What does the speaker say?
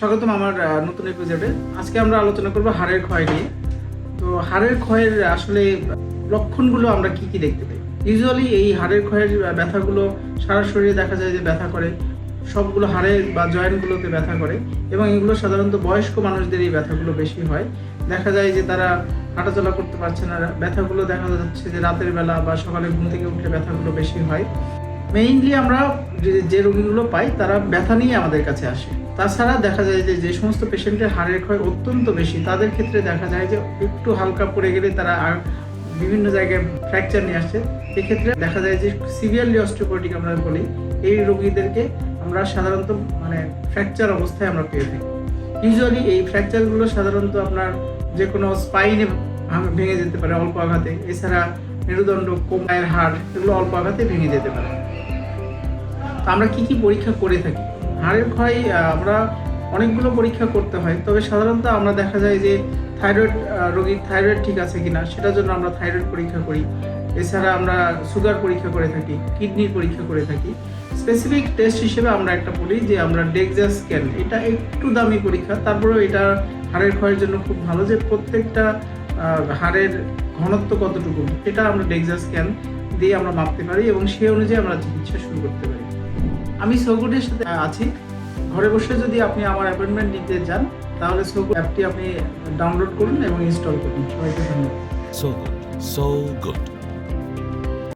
স্বাগতম আমার নতুন এপিসোডে আজকে আমরা আলোচনা করব হাড়ের ক্ষয় নিয়ে। তো হাড়ের ক্ষয়ের আসলে লক্ষণগুলো আমরা কি কি দেখতে পাই? ইউজুয়ালি এই হাড়ের ক্ষয়ের ব্যথাগুলো সারা শরীরে দেখা যায় যে ব্যথা করে। সবগুলো হাড়ের বা জয়েন্টগুলোতে ব্যথা করে। এবং এগুলো সাধারণত বয়স্ক মানুষদের এই ব্যথাগুলো বেশি হয়। দেখা যায় যে তারা হাঁটাচলা করতে পারছে না। ব্যথাগুলো দেখা যাচ্ছে যে রাতের বেলা বা সকালে ঘুম থেকে উঠলে ব্যথাগুলো বেশি হয়। মেইনলি আমরা যে- রোগীগুলো পাই, তারা ব্যথা নিয়ে আমাদের কাছে আসে। তাছাড়া দেখা যায় যে যে সমস্ত পেশেন্টের হাড়ের ক্ষয় অত্যন্ত বেশি, তাদের ক্ষেত্রে দেখা যায় যে, একটু হালকা পড়ে গেলে তারা আর বিভিন্ন জায়গায় ফ্র্যাকচার নিয়ে আসছে এক্ষেত্রে দেখা যায় যে সিভিয়ারলি অস্টিওপোরোটিক আমরা বলি, এই রোগীদেরকে আমরা সাধারণত মানে ফ্র্যাকচার অবস্থায় আমরা পেয়ে থাকি। ইউজুয়ালি এই ফ্র্যাকচারগুলো সাধারণত আপনার যে কোনো স্পাইনে ভেঙে যেতে পারে অল্প আঘাতে। এছাড়া মেরুদণ্ড কোমায়ের হাড়, এগুলো অল্প আঘাতে ভেঙে যেতে পারে। তো আমরা কি কি পরীক্ষা করে থাকি? হাড়ের ক্ষয় আমরা অনেকগুলো পরীক্ষা করতে হয়, তবে সাধারণত আমরা দেখা যায় যে থাইরয়েড রোগীর থাইরয়েড ঠিক আছে কিনা, সেটার জন্য আমরা থাইরয়েড পরীক্ষা করি। এছাড়া আমরা সুগার পরীক্ষা করে থাকি, কিডনির পরীক্ষা করে থাকি। স্পেসিফিক টেস্ট হিসেবে আমরা একটা বলি যে আমরা ডেক্সা স্ক্যান, এটা একটু দামি পরীক্ষা, তারপরেও এটা হাড়ের ক্ষয়ের জন্য খুব ভালো যে প্রত্যেকটা হাড়ের ঘনত্ব কতটুকু, এটা আমরা ডেক্সা স্ক্যান দিয়ে আমরা মাপতে পারি এবং সেই অনুযায়ী আমরা চিকিৎসা শুরু করতে পারি। আমি সৌগুটের সাথে আছি ঘরে বসে যদি আপনি আমার অ্যাপয়েন্টমেন্ট নিতে যান, তাহলে সৌগুট অ্যাপটি আপনি ডাউনলোড করুন এবং ইনস্টল করুন সবাইকে ধন্যবাদ. So good.